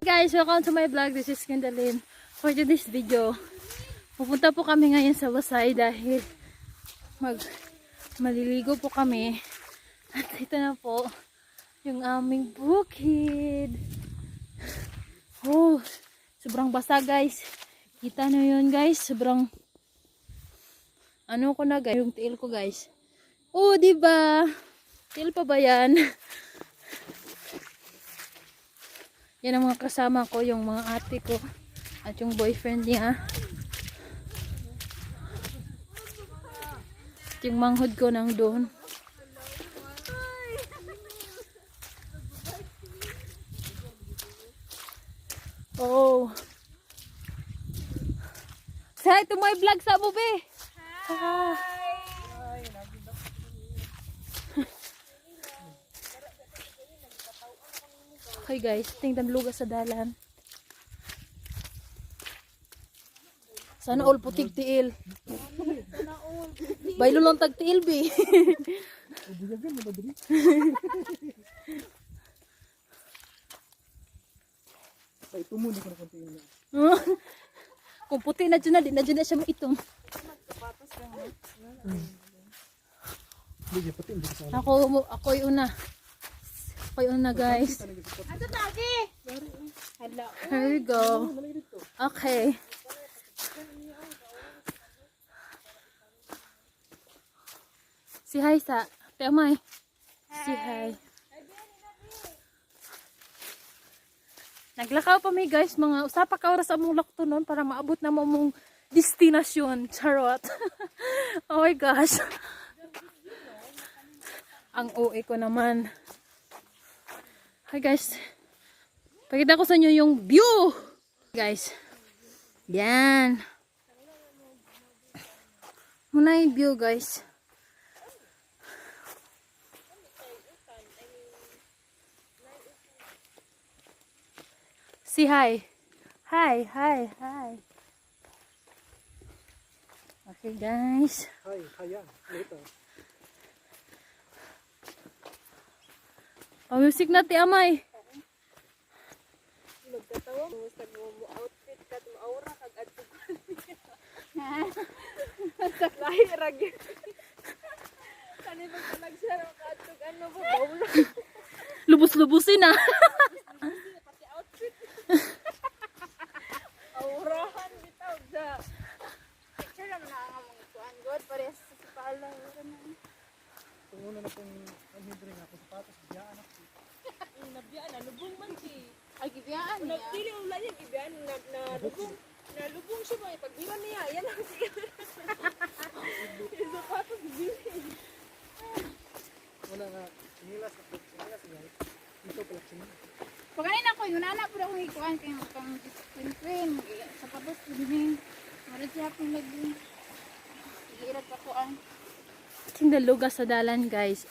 guys, welcome to my vlog. This is Kendalyn. For today's video, pupunta po kami ngayon sa Wasay dahil mag maliligo po kami. At ito na po yung aming bukid. Oh, sobrang basa guys. Kita nyo yun guys, sobrang ano ko na guys, yung tiil ko guys. Oh, di ba? Tiil pa ba yan? Yan ang mga kasama ko, yung mga ate ko at yung boyfriend niya. At yung manghod ko nang doon. Oh. Say to my vlog sa bube. Hi. Okay guys, tingnan lugar sa dalan. Sana all putig tiil. Baylo lang tag tiil bi. Ay, ito muna ko na konti yun. Kung puti na dyan na, di na dyan na siya ko sa Ako, ako yung una. Yung una guys. Here we go. Okay. Si hi sa. Piamay. Si hi. Naglakaw pa mi guys, mga usapa ka oras among lakto nun para maabot na mo mong destinasyon. Charot. oh my gosh. Ang OA ko naman. Hi guys. Pakita ko sa inyo yung view. Guys. Yan. Muna yung view guys. Say hi. Hi, hi, hi. Okay guys. Hi, haya. Later. Oh, music na ti amay. Magkatawa mo sa mo outfit kat mo aura kag adto. Sa lahi rag. Kani ba kalag siya ro kadto ano ba bawlo. Lubos-lubusin na. Pati outfit. Aurahan bitaw da. Picture naman na ang mga kuan god parehas sa pala. Kung una na pong anhidre nga, kung sapatos, biyaan ako. Nabiyaan na lubong man si. Ay gibiyaan niya. Dili ulan niya gibiyaan na na lubong. Na lubong siya ba pagbiwan niya. Yan ang siya. Yung sapatos gibiyaan. Una nga, sinilas ako, sinilas nga. Ito pala sinilas. Pagkain ako, yun anak po akong ikuan kay kang queen queen. Sa tapos din Marat siya akong lagi. Iirat ako ang. Tingnan lugas sa dalan guys.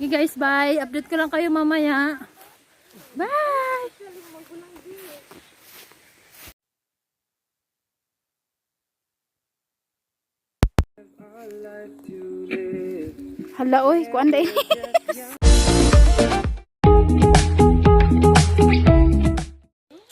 Okay guys, bye. Update ko lang kayo mamaya. Bye! Hala oy, kuan day.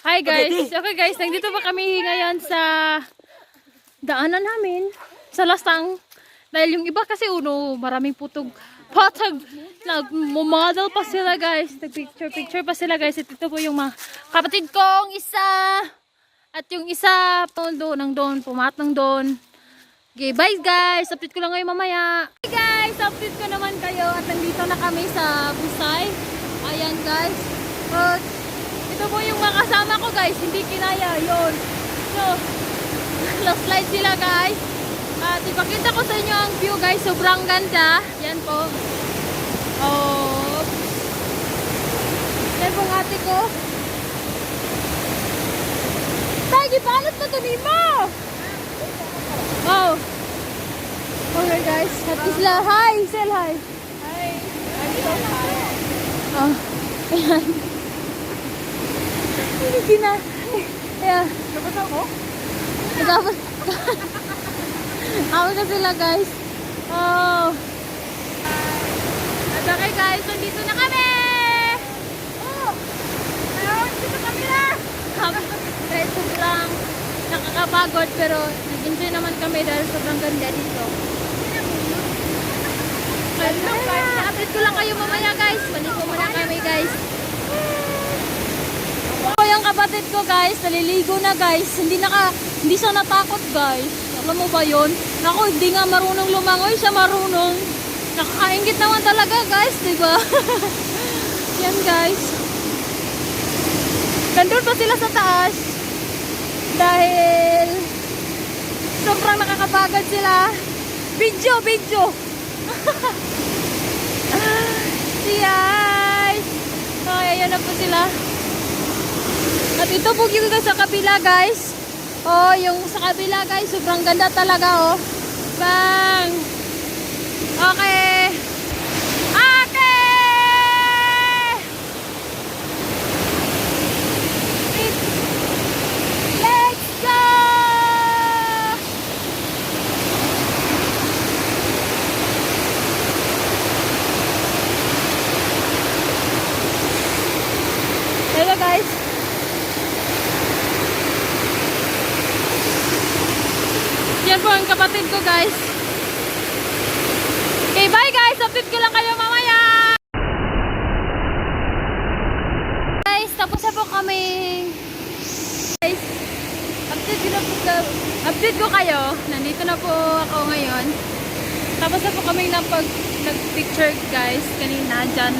Hi guys! Okay guys, nandito pa kami ngayon sa daanan namin sa Lastang. Dahil yung iba kasi uno, maraming putog patag. Nag-model pa sila guys. Nag-picture-picture pa sila guys. At ito po yung mga kapatid kong isa. At yung isa doon, ang doon, pumatang doon. Okay, bye guys! Update ko lang ngayon mamaya. Hey guys! Update ko naman kayo at nandito na kami sa Busay. Ayan guys. At ito po yung mga ko guys. Hindi kinaya. yon So, last slide sila guys. At ipakita ko sa inyo ang view guys. Sobrang ganda. Yan po. Oh. Yan pong ate ko. Tay, gibalot na to ni mo! Wow. Oh okay guys, happy um, sila. Hi, say hi. Hi. I'm so tired. Oh, ayan. Hindi pina. Ayan. Tapos ako? Tapos. Awal na sila guys. Oh. At okay guys, nandito na kami. Oh. Ayun, dito kami na. Guys, sobrang nakakapagod pero nag-enjoy naman kami dahil sobrang ganda dito. Guys, update ko lang kayo mamaya guys. Maligo muna kami guys. Ako yung kapatid ko guys, naliligo na guys. Hindi naka, hindi siya natakot guys. Alam mo ba yun? Ako, hindi nga marunong lumangoy, siya marunong. Nakakaingit naman talaga guys, di ba? Yan guys. Nandun pa sila sa taas. Dahil sobrang nakakapagod sila. Video, video. si guys. Okay, ayan na po sila. At ito po yung sa kabila guys. Oh, yung sa kabila guys, sobrang ganda talaga oh. Bang! Okay! Let's go! Hello guys. Yan po ang kapatid ko guys. Okay, bye guys. Update ko lang kayo mamaya. Guys, tapos na po kami. Guys, update ko po update ko kayo. Nandito na po ako ngayon. Tapos na po kami napag nag-picture guys kanina dyan.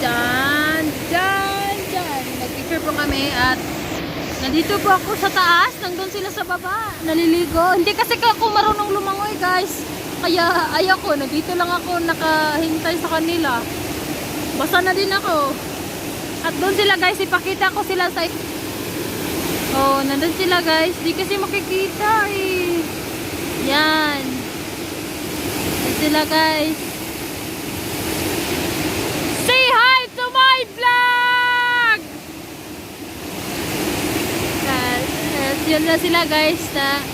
Dyan, dyan, dyan. Nag-picture po kami at nandito po ako sa taas. Nandun sila sa baba. Naliligo. Hindi kasi ako marunong lumangoy guys. Kaya ayoko. Nandito lang ako nakahintay sa kanila. Basa na din ako. At doon sila guys. Ipakita ko sila sa... Oh, nandun sila guys. Di kasi makikita eh. Yan. Yan sila guys. Say hi to my vlog! Yes, yes, yun na sila guys na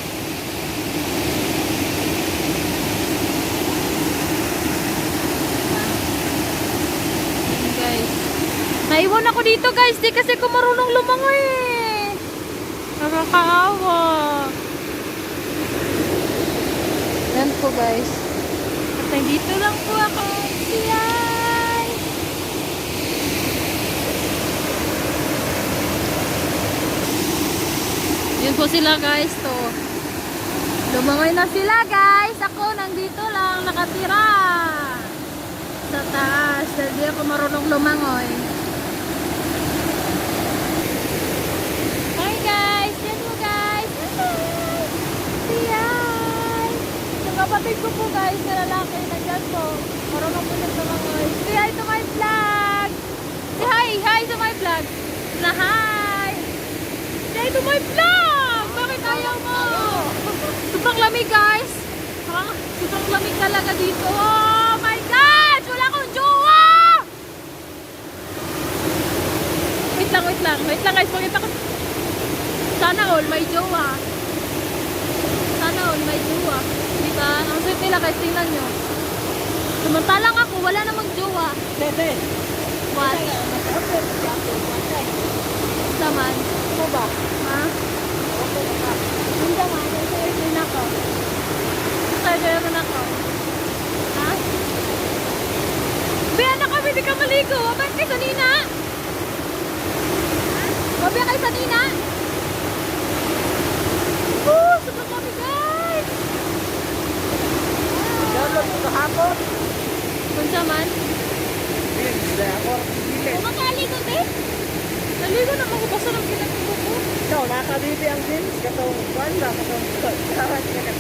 guys. Naiwan ako dito guys, di kasi ko marunong lumangoy eh. Nakakaawa. Yan po guys. At nandito lang po ako. Siyay! Yun po sila guys to. Lumangoy na sila guys. Ako nandito lang nakatira. Sa taas. Hindi ako marunong lumangoy. Hi guys! Yan po guys! Hello! Siyay! Yung kapatid ko po guys na lalaki nandyan po. Marunong po siya lumangoy. Say hi to my vlog! Say hi! Hi to my vlog! Na hi! Say hi to my vlog! Sobrang lamig guys! Ha? Sobrang lamig talaga dito. Oh my gosh! Wala akong jowa! Wait lang, wait lang. Wait lang guys, pakita ko. Sana all may jowa. Sana all may jowa. Diba? Ang sweet nila guys, tingnan nyo. Samantalang ako, wala namang jowa. Tete. What? Saman. Ano ba? Ha? Hindi nga, nasa airplane ako. Nasa airplane ako. Ha? Biyan na kami, di ka maligo. Ba't kayo sa Nina? Mabiya kayo sa Nina? Woo! Sobrang kami guys! Download mo kahapon. Kung saman, Hindi ako. Hindi. makaligo te? Naligo na ako basta ng pinagtubo ko. Ikaw, nakabibi ang jeans. Katong kwan ba? Katong kawan ka na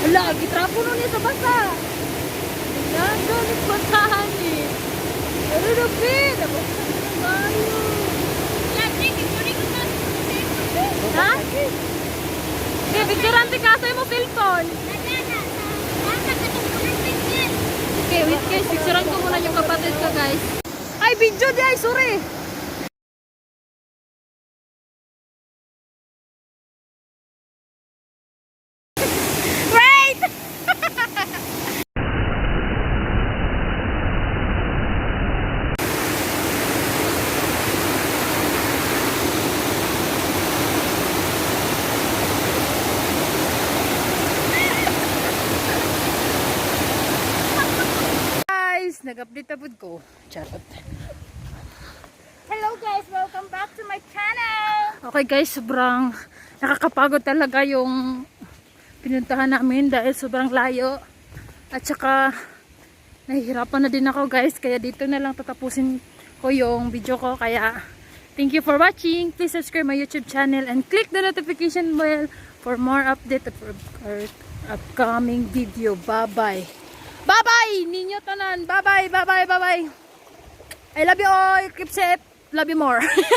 Hala, gitrapo nun niya sa basa. Yan, galit basahan eh. Pero nabi, nabasa na ng bayo. Ha? Eh, picturean ti kasay mo cellphone. Okay, wait guys, picturean ko muna yung kapatid ko guys. Ay, video di ay, sorry. Nag-update tapod ko. Charot. Hello guys, welcome back to my channel. Okay guys, sobrang nakakapagod talaga yung pinuntahan namin dahil sobrang layo. At saka nahihirapan na din ako guys, kaya dito na lang tatapusin ko yung video ko. Kaya thank you for watching. Please subscribe my YouTube channel and click the notification bell for more update of our upcoming video. Bye-bye. Bye-bye! Ninyo tanan. Bye-bye, bye-bye, bye-bye. I love you all. Keep safe. Love you more.